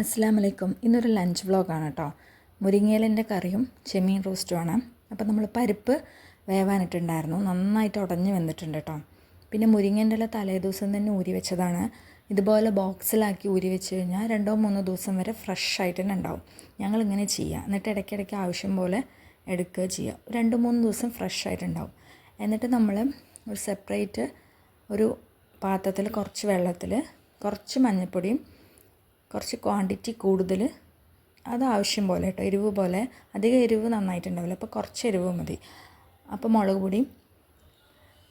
അസ്സാം വലൈക്കും ഇന്നൊരു ലഞ്ച് വ്ളോഗാണ് കേട്ടോ മുരിങ്ങയിലിന്റെ കറിയും ചെമ്മീൻ റോസ്റ്റുമാണ് അപ്പോൾ നമ്മൾ പരിപ്പ് വേവാനിട്ടുണ്ടായിരുന്നു. നന്നായിട്ട് ഉടഞ്ഞ് വന്നിട്ടുണ്ട് കേട്ടോ പിന്നെ മുരിങ്ങേന്റെ ഇല തലേ ദിവസം തന്നെ ഊരി വെച്ചതാണ്. ഇതുപോലെ ബോക്സിലാക്കി ഊരി വെച്ച് കഴിഞ്ഞാൽ രണ്ടോ മൂന്നോ ദിവസം വരെ ഫ്രഷ് ആയിട്ട് തന്നെ ഉണ്ടാവും. ഞങ്ങളിങ്ങനെ ചെയ്യുക എന്നിട്ട് ഇടയ്ക്കിടയ്ക്ക് ആവശ്യം പോലെ എടുക്കുക ചെയ്യുക രണ്ട് മൂന്ന് ദിവസം ഫ്രഷ് ആയിട്ടുണ്ടാവും എന്നിട്ട് നമ്മൾ ഒരു സെപ്പറേറ്റ് ഒരു പാത്രത്തിൽ കുറച്ച് വെള്ളത്തിൽ കുറച്ച് മഞ്ഞൾപ്പൊടിയും കുറച്ച് ക്വാണ്ടിറ്റി കൂടുതൽ അത് ആവശ്യം പോലെ കേട്ടോ. എരിവ് പോലെ. അധികം എരിവ് നന്നായിട്ടുണ്ടാവില്ല. അപ്പോൾ കുറച്ച് എരിവ് മതി. അപ്പോൾ മുളക് പൊടിയും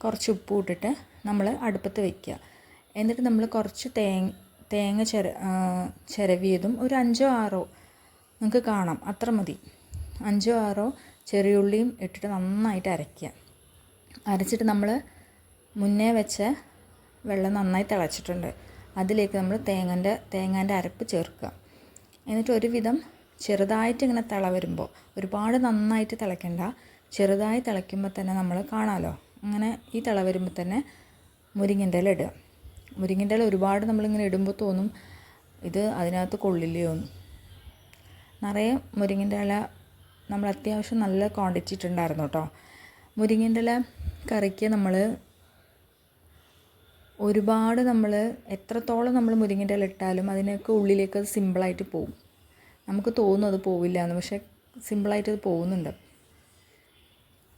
കുറച്ച് ഉപ്പും ഇട്ടിട്ട് നമ്മൾ അടുപ്പത്ത് വയ്ക്കുക എന്നിട്ട് നമ്മൾ കുറച്ച് തേങ്ങ തേങ്ങ ചിര ചിരവിയതും ഒരു അഞ്ചോ ആറോ നിങ്ങൾക്ക് കാണാം. അത്ര മതി. അഞ്ചോ ആറോ ചെറിയുള്ളിയും ഇട്ടിട്ട് നന്നായിട്ട് അരയ്ക്കുക. അരച്ചിട്ട് നമ്മൾ മുന്നേ വെച്ച വെള്ളം നന്നായി തിളച്ചിട്ടുണ്ട്. അതിലേക്ക് നമ്മൾ തേങ്ങന്റെ തേങ്ങാന്റെ അരപ്പ് ചേർക്കുക. എന്നിട്ട് ഒരുവിധം ചെറുതായിട്ട് ഇങ്ങനെ തിള വരുമ്പോൾ ഒരുപാട് നന്നായിട്ട് തിളയ്ക്കണ്ട. ചെറുതായി തിളയ്ക്കുമ്പോൾ തന്നെ നമ്മൾ കാണാമല്ലോ അങ്ങനെ ഈ തിള വരുമ്പോൾ തന്നെ മുരിങ്ങന്റെ ഇല ഇടുക. മുരിങ്ങന്റെ ഇല ഒരുപാട് നമ്മളിങ്ങനെ ഇടുമ്പോൾ തോന്നും ഇത് അതിനകത്ത് കൊള്ളില്ലയോ നിറയെ മുരിങ്ങന്റെ ഇല നമ്മൾ അത്യാവശ്യം നല്ല ക്വാണ്ടിറ്റി ഇട്ടുണ്ടായിരുന്നു കേട്ടോ. മുരിങ്ങന്റെ ഇല കറിക്ക് നമ്മൾ ഒരുപാട് നമ്മൾ എത്രത്തോളം നമ്മൾ മുരിങ്ങന്റെ ഇല ഇട്ടാലും അതിനൊക്കെ ഉള്ളിലേക്ക് അത് സിമ്പിളായിട്ട് പോകും നമുക്ക് തോന്നും അത് പോവില്ല എന്ന് പക്ഷേ സിമ്പിളായിട്ട് അത് പോകുന്നുണ്ട്.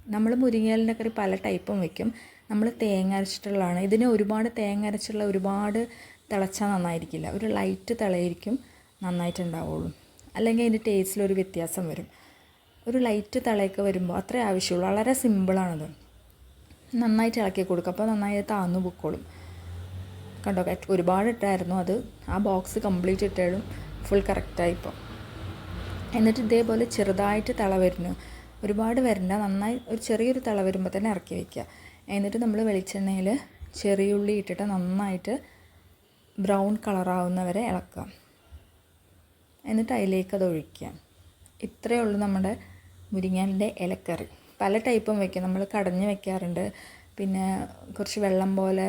നമ്മൾ മുരിങ്ങയിലിന്റെ കറി പല ടൈപ്പും വെക്കും. നമ്മൾ തേങ്ങ അരച്ചിട്ടുള്ളതാണ്. ഇതിന് ഒരുപാട് തേങ്ങ അരച്ചുള്ള ഒരുപാട് തിളച്ചാൽ നന്നായിരിക്കില്ല. ഒരു ലൈറ്റ് തിളയായിരിക്കും നന്നായിട്ടുണ്ടാവുള്ളൂ. അല്ലെങ്കിൽ അതിന്റെ ടേസ്റ്റിലൊരു വ്യത്യാസം വരും. ഒരു ലൈറ്റ് തിളയൊക്കെ വരുമ്പോൾ അത്രേ ആവശ്യമുള്ളൂ. വളരെ സിമ്പിളാണത് നന്നായിട്ട് ഇളക്കി കൊടുക്കുക അപ്പോൾ നന്നായി താന്നു പൊക്കോളും. കണ്ടോ ഒരുപാട് ഇട്ടായിരുന്നു അത്. ആ ബോക്സ് കംപ്ലീറ്റ് ഇട്ടാലും ഫുൾ കറക്റ്റായി ഇപ്പോൾ എന്നിട്ട് ഇതേപോലെ ചെറുതായിട്ട് തള വരുന്നു. ഒരുപാട് വരണ്ട. നന്നായി ഒരു ചെറിയൊരു തള വരുമ്പോൾ തന്നെ ഇറക്കി വയ്ക്കുക എന്നിട്ട് നമ്മൾ വെളിച്ചെണ്ണയിൽ ചെറിയുള്ളി ഇട്ടിട്ട് നന്നായിട്ട് ബ്രൗൺ കളറാവുന്നവരെ ഇളക്കുക. എന്നിട്ട് അതിലേക്ക് അത് ഒഴിക്കാം ഇത്രയേ ഉള്ളൂ നമ്മുടെ മുരിങ്ങാലിന്റെ ഇലക്കറി. പല ടൈപ്പും വയ്ക്കും നമ്മൾ കടഞ്ഞ് വയ്ക്കാറുണ്ട് പിന്നെ കുറച്ച് വെള്ളം പോലെ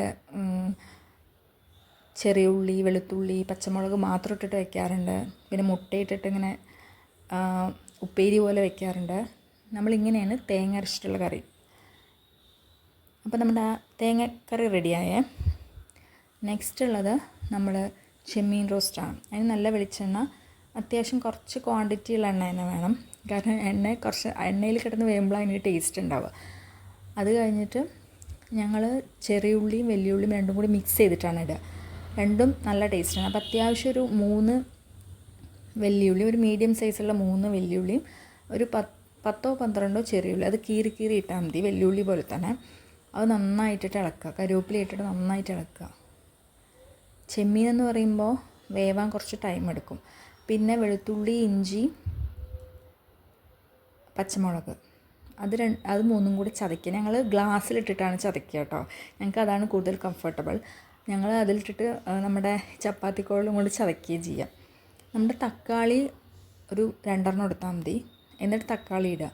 ചെറിയ ഉള്ളി വെളുത്തുള്ളി പച്ചമുളക് മാത്രം ഇട്ടിട്ട് വെക്കാറുണ്ട്. പിന്നെ മുട്ടയിട്ടിട്ട് ഇങ്ങനെ ഉപ്പേരി പോലെ വെക്കാറുണ്ട്. നമ്മളിങ്ങനെയാണ് തേങ്ങ അരച്ചിട്ടുള്ള കറി. അപ്പോൾ നമ്മുടെ ആ തേങ്ങക്കറി റെഡിയായേ. നെക്സ്റ്റ് ഉള്ളത് നമ്മൾ ചെമ്മീൻ റോസ്റ്റാണ്. അതിന് നല്ല വെളിച്ചെണ്ണ. അത്യാവശ്യം കുറച്ച് ക്വാണ്ടിറ്റിയുള്ള എണ്ണ തന്നെ വേണം. കാരണം എണ്ണ കുറച്ച് എണ്ണയിൽ കിടന്ന് വേകുമ്പോൾ അതിന് ടേസ്റ്റ് ഉണ്ടാവുക. അത് കഴിഞ്ഞിട്ട് ഞങ്ങൾ ചെറിയ ഉള്ളിയും വലിയ ഉള്ളിയും രണ്ടും കൂടി മിക്സ് ചെയ്തിട്ടാണ് ഇടുക. രണ്ടും നല്ല ടേസ്റ്റാണ്. അപ്പോൾ അത്യാവശ്യം ഒരു മൂന്ന് വെല്ലുള്ളി ഒരു മീഡിയം സൈസുള്ള മൂന്ന് വെല്ലുള്ളിയും ഒരു പത്തോ പന്ത്രണ്ടോ ചെറിയുള്ളി അത് കീറി കീറി ഇട്ടാൽ മതി. വെല്ലുള്ളി പോലെ തന്നെ. അത് നന്നായിട്ടിട്ട് ഇളക്കുക. കരുവേപ്പില ഇട്ടിട്ട് നന്നായിട്ട് ഇളക്കുക. ചെമ്മീൻ എന്ന് പറയുമ്പോൾ വേവാൻ കുറച്ച് ടൈം എടുക്കും. പിന്നെ വെളുത്തുള്ളി ഇഞ്ചി പച്ചമുളക്. അത് രണ്ട് അത് മൂന്നും കൂടി ചതയ്ക്കുക. ഞങ്ങൾ ഗ്ലാസ്സിലിട്ടിട്ടാണ് ചതയ്ക്കുക കേട്ടോ. ഞങ്ങൾക്ക് അതാണ് കൂടുതൽ കംഫർട്ടബിൾ ഞങ്ങൾ അതിലിട്ടിട്ട് നമ്മുടെ ചപ്പാത്തിക്കോളും കൊണ്ട് ചതയ്ക്കുകയും ചെയ്യാം. നമ്മുടെ തക്കാളി ഒരു രണ്ടെണ്ണം എടുത്താൽ മതി. എന്നിട്ട് തക്കാളി ഇടുക.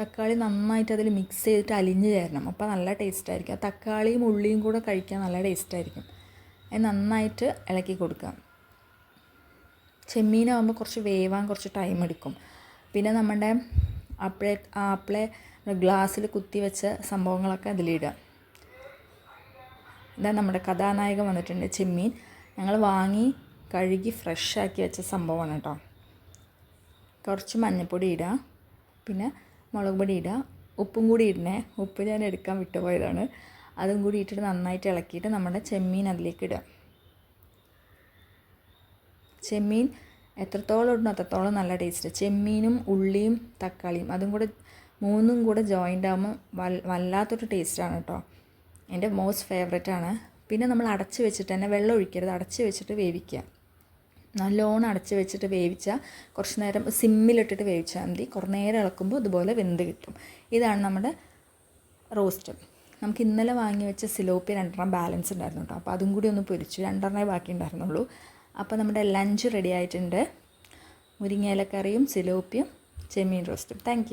തക്കാളി നന്നായിട്ട് അതിൽ മിക്സ് ചെയ്തിട്ട് അലിഞ്ഞ് ചേരണം. അപ്പോൾ നല്ല ടേസ്റ്റ് ആയിരിക്കും. തക്കാളിയും ഉള്ളിയും കൂടെ കഴിക്കാൻ നല്ല ടേസ്റ്റ് ആയിരിക്കും. അത് നന്നായിട്ട് ഇളക്കി കൊടുക്കാം ചെമ്മീനാകുമ്പോൾ കുറച്ച് വേവാൻ കുറച്ച് ടൈം എടുക്കും. പിന്നെ നമ്മുടെ അപ്പളെ ആപ്പിളെ ഗ്ലാസ്സിൽ കുത്തി വെച്ച സംഭവങ്ങളൊക്കെ അതിലിടുക. ഇതാ നമ്മുടെ കഥാനായകൻ വന്നിട്ടുണ്ട് ചെമ്മീൻ. ഞങ്ങൾ വാങ്ങി കഴുകി ഫ്രഷാക്കി വെച്ച സംഭവമാണ് കേട്ടോ. കുറച്ച് മഞ്ഞൾപ്പൊടി ഇടുക പിന്നെ മുളക് പൊടി ഇടുക ഉപ്പും കൂടി ഇടണേ. ഉപ്പ് ഞാൻ എടുക്കാൻ വിട്ടുപോയതാണ്. അതും കൂടി ഇട്ടിട്ട് നന്നായിട്ട് ഇളക്കിയിട്ട് നമ്മുടെ ചെമ്മീൻ അതിലേക്ക് ഇടുക ചെമ്മീൻ എത്രത്തോളം ഇടണം അത്രത്തോളം നല്ല ടേസ്റ്റ് ചെമ്മീനും ഉള്ളിയും തക്കാളിയും അതും കൂടെ മൂന്നും കൂടെ ജോയിന്റ് ആകുമ്പോൾ വല്ലാത്തൊരു ടേസ്റ്റാണ് കേട്ടോ. എന്റെ മോസ്റ്റ് ഫേവറേറ്റ് ആണ്. പിന്നെ നമ്മൾ അടച്ച് വെച്ചിട്ട് തന്നെ വെള്ളം ഒഴിക്കരുത്. അടച്ച് വെച്ചിട്ട് വേവിക്കുക. നല്ലോണം അടച്ച് വെച്ചിട്ട് വേവിച്ചാൽ കുറച്ച് നേരം സിമ്മിലിട്ടിട്ട് വേവിച്ചാൽ മതി. കുറേ നേരം ഇളക്കുമ്പോൾ ഇതുപോലെ വെന്ത് കിട്ടും. ഇതാണ് നമ്മുടെ റോസ്റ്റ് നമുക്ക് ഇന്നലെ വാങ്ങി വെച്ച സിലോപ്പി രണ്ടെണ്ണം ബാലൻസ് ഉണ്ടായിരുന്നു കേട്ടോ അപ്പോൾ അതും കൂടി ഒന്ന് പൊരിച്ചു. രണ്ടെണ്ണേ ബാക്കി ഉണ്ടായിരുന്നുള്ളൂ. അപ്പോൾ നമ്മുടെ ലഞ്ച് റെഡി ആയിട്ടുണ്ട്. മുരിങ്ങയിലക്കറിയും സിലോപ്പിയും ചെമ്മീൻ റോസ്റ്റും താങ്ക്